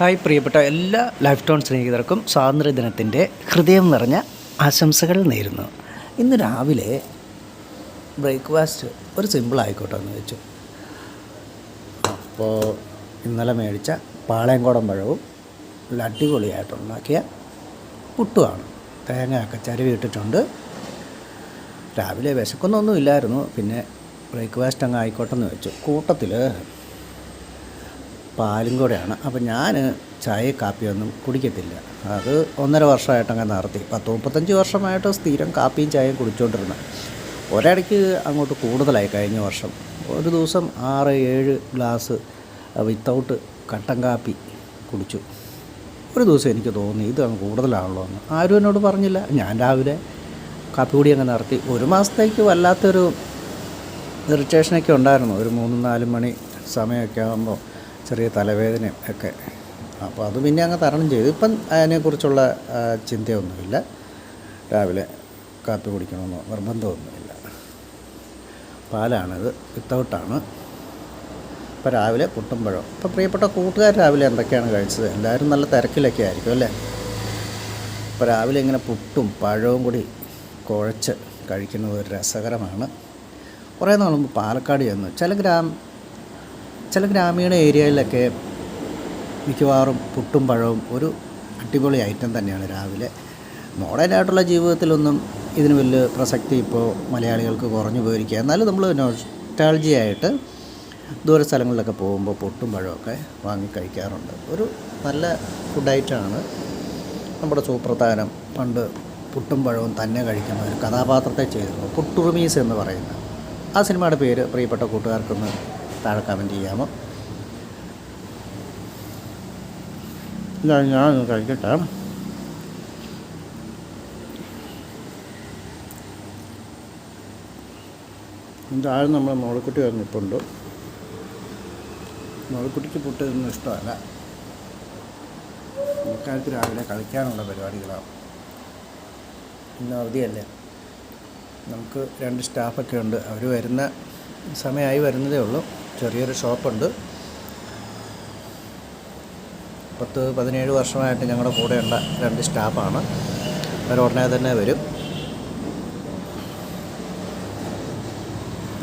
Hi പ്രിയപ്പെട്ട എല്ലാ life town സ്നേഹിതർക്കും സ്വാതന്ത്ര്യദിനത്തിന്റെ ഹൃദയം നിറഞ്ഞ ആശംസകൾ നേരുന്നു. ഇന്ന് രാവിലെ ബ്രേക്ക്ഫാസ്റ്റ് ഒരു സിമ്പിൾ ആയിക്കോട്ടെ എന്ന് വെച്ചു. അപ്പോൾ ഇന്നലെ മേടിച്ച പാളയംകോടൻ പഴവും അടിപൊളിയായിട്ടുണ്ടാക്കിയ പുട്ടുമാണ്. തേങ്ങയൊക്കെ ചരുവിട്ടിട്ടുണ്ട് രാവിലെ വിശക്കുന്നൊന്നുമില്ലായിരുന്നു. പിന്നെ ബ്രേക്ക്ഫാസ്റ്റ് അങ്ങ് ആയിക്കോട്ടെ എന്ന് വെച്ചു. കൂട്ടത്തിൽ പാലും കൂടെയാണ്. അപ്പം ഞാൻ ചായ കാപ്പിയൊന്നും കുടിക്കത്തില്ല. അത് ഒന്നര വർഷമായിട്ടങ്ങ് നടത്തി. പത്ത് മുപ്പത്തഞ്ച് വർഷമായിട്ട് സ്ഥിരം കാപ്പിയും ചായയും കുടിച്ചുകൊണ്ടിരുന്നത് ഒരിടയ്ക്ക് അങ്ങോട്ട് കൂടുതലായി കഴിഞ്ഞ വർഷം. ഒരു ദിവസം ആറ് ഏഴ് ഗ്ലാസ് വിത്തൗട്ട് കട്ടൻ കാപ്പി കുടിച്ചു. ഒരു ദിവസം എനിക്ക് തോന്നി ഇത് അങ്ങ് കൂടുതലാണല്ലോ എന്ന്. ആരും എന്നോട് പറഞ്ഞില്ല. ഞാൻ രാവിലെ കാപ്പി കൂടി അങ്ങ് നടത്തി. ഒരു മാസത്തേക്ക് വല്ലാത്തൊരു ഇറിറ്റേഷനൊക്കെ ഉണ്ടായിരുന്നു. ഒരു മൂന്ന് നാല് മണി സമയമൊക്കെ ആകുമ്പോൾ ചെറിയ തലവേദനയും ഒക്കെ. അപ്പോൾ അത് പിന്നെ അങ്ങ് തരണം ചെയ്തു. ഇപ്പം അതിനെക്കുറിച്ചുള്ള ചിന്തയൊന്നുമില്ല. രാവിലെ കാപ്പി കുടിക്കണമെന്നോ നിർബന്ധമൊന്നുമില്ല. പാലാണിത് വിത്തൗട്ടാണ്. ഇപ്പോൾ രാവിലെ പുട്ടും പഴം ഇപ്പോൾ പ്രിയപ്പെട്ട കൂട്ടുകാർ രാവിലെ എന്തൊക്കെയാണ് കഴിച്ചത്? എല്ലാവരും നല്ല തിരക്കിലൊക്കെ ആയിരിക്കും അല്ലേ? ഇപ്പോൾ രാവിലെ ഇങ്ങനെ പുട്ടും പഴവും കൂടി കുഴച്ച് കഴിക്കുന്നത് ഒരു രസകരമാണ്. കുറേ നാൾ മുമ്പ് പാലക്കാട് ചെന്നു. ചില ഗ്രാം ചില ഗ്രാമീണ ഏരിയയിലൊക്കെ മിക്കവാറും പുട്ടും പഴവും ഒരു അടിപൊളി ഐറ്റം തന്നെയാണ് രാവിലെ. മോഡേൺ ആയിട്ടുള്ള ജീവിതത്തിലൊന്നും ഇതിന് വലിയ പ്രസക്തി ഇപ്പോൾ മലയാളികൾക്ക് കുറഞ്ഞു പോയിരിക്കുക. എന്നാലും നമ്മൾ നൊസ്റ്റാൾജിയായിട്ട് ദൂര സ്ഥലങ്ങളിലൊക്കെ പോകുമ്പോൾ പൊട്ടും പഴമൊക്കെ വാങ്ങി കഴിക്കാറുണ്ട്. ഒരു നല്ല ഫുഡായിട്ടാണ് നമ്മുടെ സൂപ്രധാനം പണ്ട് പുട്ടും പഴവും തന്നെ കഴിക്കുന്ന ഒരു കഥാപാത്രത്തെ ചെയ്തിരുന്നു. പുട്ടുറുമീസ് എന്ന് പറയുന്ന ആ സിനിമയുടെ പേര് പ്രിയപ്പെട്ട കൂട്ടുകാർക്കൊന്ന് താഴെ കമന്റ് ചെയ്യാമോ? ഇല്ല ഞാൻ കഴിക്കട്ടെ. താഴെ നമ്മൾ മുളക്കുട്ടി വന്നിട്ടുണ്ട് മുളക്കുട്ടിക്ക് പുട്ട് ഇതൊന്നും ഇഷ്ടമല്ല. ഇക്കാലത്ത് രാവിലെ കളിക്കാനുള്ള പരിപാടികളാണ്. ഇന്ന് അവധിയല്ലേ. നമുക്ക് രണ്ട് സ്റ്റാഫൊക്കെ ഉണ്ട്. അവർ വരുന്ന സമയമായി വരുന്നതേ ഉള്ളൂ. ചെറിയൊരു ഷോപ്പുണ്ട്. പത്ത് പതിനേഴ് വർഷമായിട്ട് ഞങ്ങളുടെ കൂടെയുള്ള രണ്ട് സ്റ്റാഫാണ്. അവർ ഉടനെ തന്നെ വരും.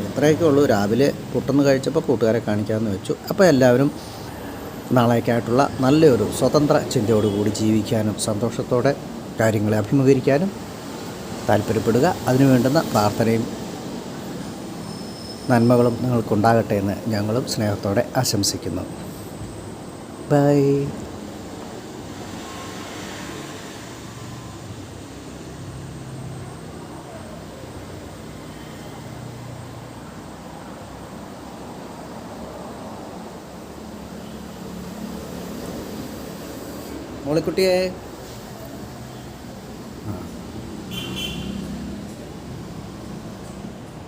ഇത്രയൊക്കെ ഉള്ളൂ. രാവിലെ പുട്ടെന്ന് കഴിച്ചപ്പോൾ കൂട്ടുകാരെ കാണിക്കാമെന്ന് വെച്ചു. അപ്പോൾ എല്ലാവരും നാളേക്കായിട്ടുള്ള നല്ലൊരു സ്വതന്ത്ര ചിന്തയോടുകൂടി ജീവിക്കാനും സന്തോഷത്തോടെ കാര്യങ്ങളെ അഭിമുഖീകരിക്കാനും താല്പര്യപ്പെടുക. അതിനു വേണ്ടുന്ന പ്രാർത്ഥനയും നന്മകളും നിങ്ങൾക്കുണ്ടാകട്ടെ എന്ന് ഞങ്ങളും സ്നേഹത്തോടെ ആശംസിക്കുന്നു. ബൈ മോളിക്കുട്ടിയെ. ആ.